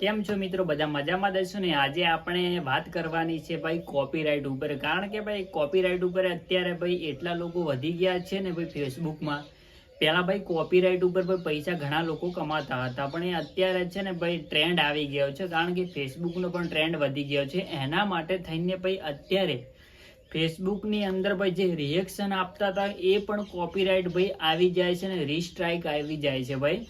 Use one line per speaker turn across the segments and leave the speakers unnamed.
કેમ છો મિત્રો? બધા મજામાં દઈશું ને? આજે આપણે વાત કરવાની છે ભાઈ કોપીરાઇટ ઉપર. કારણ કે ભાઈ કોપીરાઇટ ઉપર અત્યારે ભાઈ એટલા લોકો વધી ગયા છે ને ભાઈ ફેસબુકમાં પહેલાં ભાઈ કોપીરાઇટ ઉપર ભાઈ પૈસા ઘણા લોકો કમાતા હતા. પણ એ અત્યારે છે ને ભાઈ ટ્રેન્ડ આવી ગયો છે. કારણ કે ફેસબુકનો પણ ટ્રેન્ડ વધી ગયો છે. એના માટે થઈને ભાઈ અત્યારે ફેસબુકની અંદર ભાઈ જે રિએક્શન આપતા હતા એ પણ કોપીરાઇટ ભાઈ આવી જાય છે ને રીસ્ટ્રાઇક આવી જાય છે ભાઈ.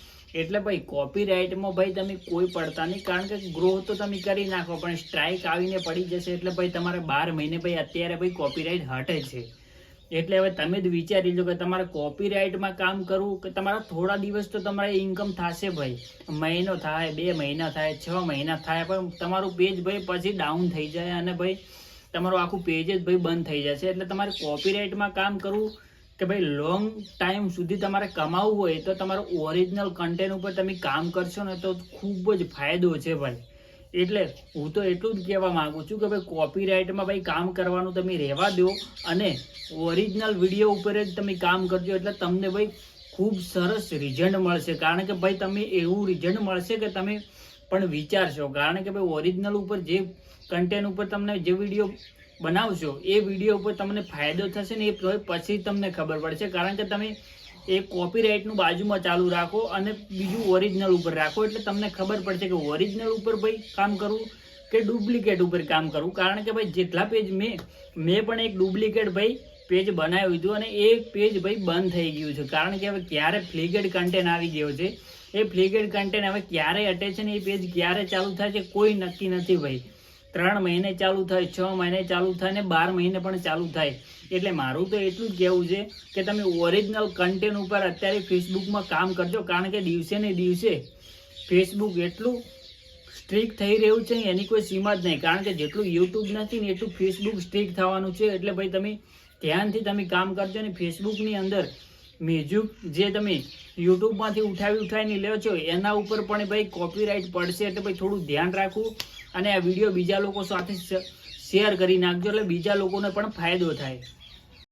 એટલે ભાઈ કોપીરાઇટમાં ભાઈ તમે કોઈ પડતા નહીં. કારણ કે ગ્રોથ તો તમે કરી નાખો, પણ સ્ટ્રાઇક આવીને પડી જશે એટલે ભાઈ તમારે બાર મહિને ભાઈ અત્યારે ભાઈ કોપીરાઇટ હટે છે. એટલે હવે તમે જ વિચારી લો કે તમારે કોપીરાઇટમાં કામ કરવું કે તમારા થોડા દિવસ તો તમારે ઇન્કમ થશે ભાઈ. મહિનો થાય, બે મહિના થાય, છ મહિના થાય, પણ તમારું પેજ ભાઈ પછી ડાઉન થઈ જાય અને ભાઈ તમારું આખું પેજ જ ભાઈ બંધ થઈ જશે એટલે તમારે કોપીરાઇટમાં કામ કરવું કે ભાઈ લોંગ ટાઈમ સુધી તમારે કમાવવું હોય તો તમારું ઓરિજિનલ કન્ટેન્ટ ઉપર તમે કામ કરશો ને તો ખૂબ જ ફાયદો છે ભાઈ. એટલે હું તો એટલું જ કહેવા માંગુ છું કે ભાઈ કોપીરાઇટમાં ભાઈ કામ કરવાનું તમે રહેવા દો અને ઓરિજિનલ વીડિયો ઉપર જ તમે કામ કરજો એટલે તમને ભાઈ ખૂબ સરસ રિઝલ્ટ મળશે. કારણ કે ભાઈ તમે એવું રિઝલ્ટ મળશે કે તમે પણ વિચારશો. કારણ કે ભાઈ ઓરિજિનલ ઉપર જે કન્ટેન્ટ ઉપર તમને જે વીડિયો બનાવશો, એ વીડિયો ઉપર તમને ફાયદો થશે ને એ પછી તમને ખબર પડશે. કારણ કે તમે એ કોપીરાઇટનું બાજુમાં ચાલુ રાખો અને બીજું ઓરિજિનલ ઉપર રાખો. એટલે તમને ખબર પડશે કે ઓરિજિનલ ઉપર ભાઈ કામ કરવું કે ડુપ્લિકેટ ઉપર કામ કરવું. કારણ કે ભાઈ જેટલા પેજ મેં મેં પણ એક ડુપ્લિકેટ ભાઈ પેજ બનાવ્યું હતું અને એ પેજ ભાઈ બંધ થઈ ગયું છે. કારણ કે હવે ક્યારે ફ્લિગેડ કન્ટેન્ટ આવી ગયો છે? એ ફ્લિકેડ કન્ટેન્ટ હવે ક્યારે અટે છે ને એ પેજ ક્યારે ચાલુ છે કોઈ નક્કી નથી ભાઈ. ત્રણ મહિને ચાલુ થાય, છ મહિને ચાલુ થાય ને બાર મહિને પણ ચાલુ થાય. એટલે મારું તો એટલું જ કહેવું છે કે તમે ઓરિજિનલ કન્ટેન્ટ ઉપર અત્યારે ફેસબુકમાં કામ કરજો, કારણ કે દિવસે ને દિવસે ફેસબુક એટલું સ્ટ્રિક થઈ રહ્યું છે, એની કોઈ સીમા જ નહીં. કારણ કે જેટલું યુટ્યુબ નથી ને એટલું ફેસબુક સ્ટ્રીક થવાનું છે. એટલે ભાઈ તમે ધ્યાનથી તમે કામ કરજો ને ફેસબુકની અંદર મ્યુઝિક જે તમે યુટ્યુબમાંથી ઉઠાવી ઉઠાવીને લ્યો છો, એના ઉપર પણ ભાઈ કોપીરાઇટ પડશે એટલે ભાઈ થોડું ધ્યાન રાખવું અને આ વીડિયો બીજા લોકો સાથે શેર કરી નાખજો એટલે બીજા લોકોને પણ ફાયદો થાય.